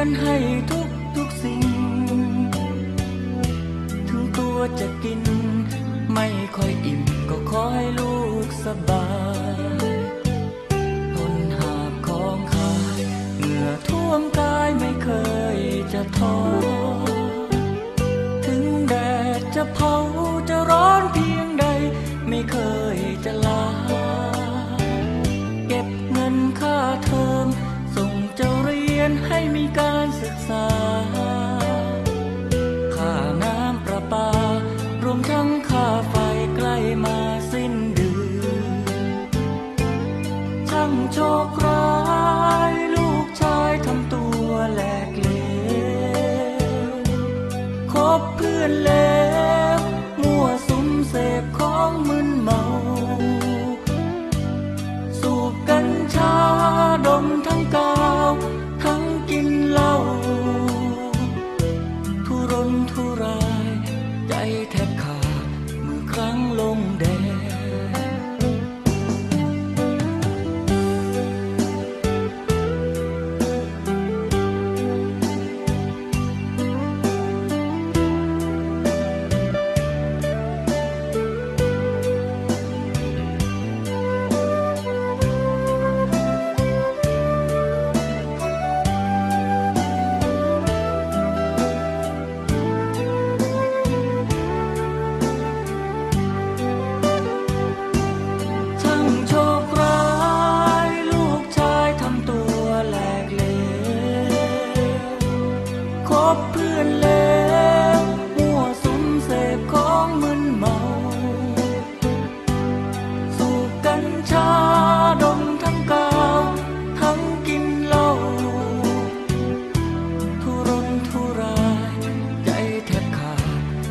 อนให้ทุกทุกสิ่ง ถึงตัวจะกิน ไม่ค่อยอิ่มก็ขอให้ลูกสบายทนหาบของขายเหงื่อท่วมกายไม่เคยจะท้อ ลื่อนเลวมั่วสุมเสพของมึนเมา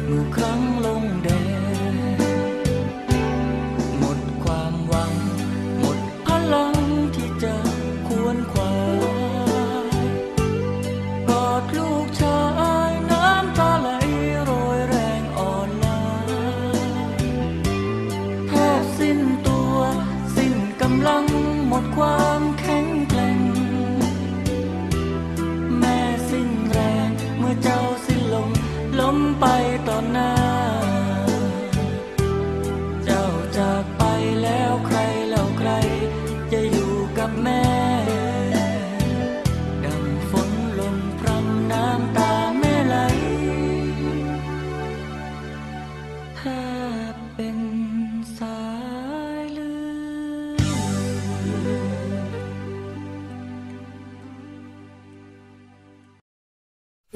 不甘了。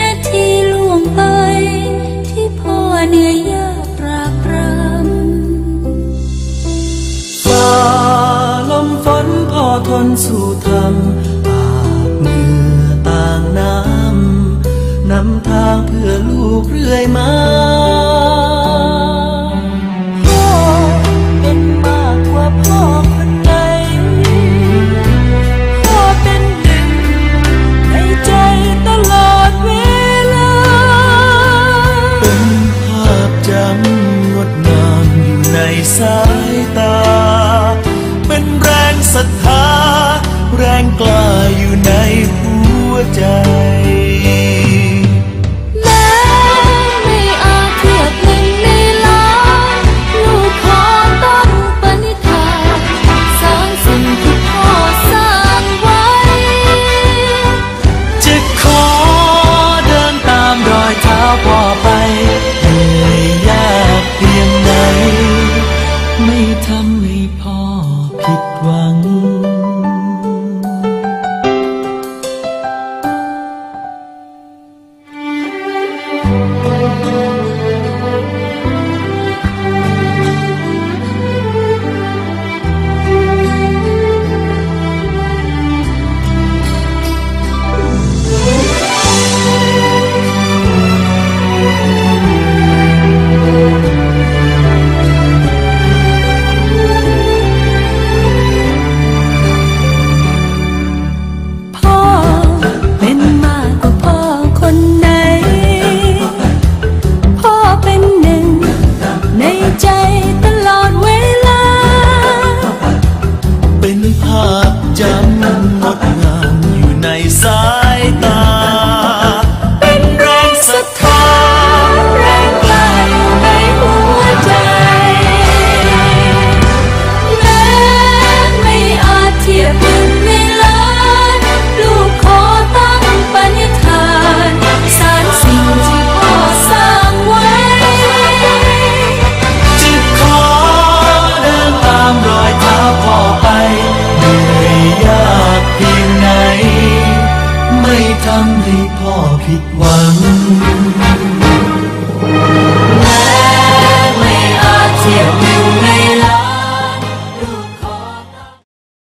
นาทีล่วงไป ที่พ่อเหนื่อยยากปราบรำฝ่าลมฝนพ่อทนสู้ท ทำให้พ่อผิดหวังำให้พ่อผิดหวัง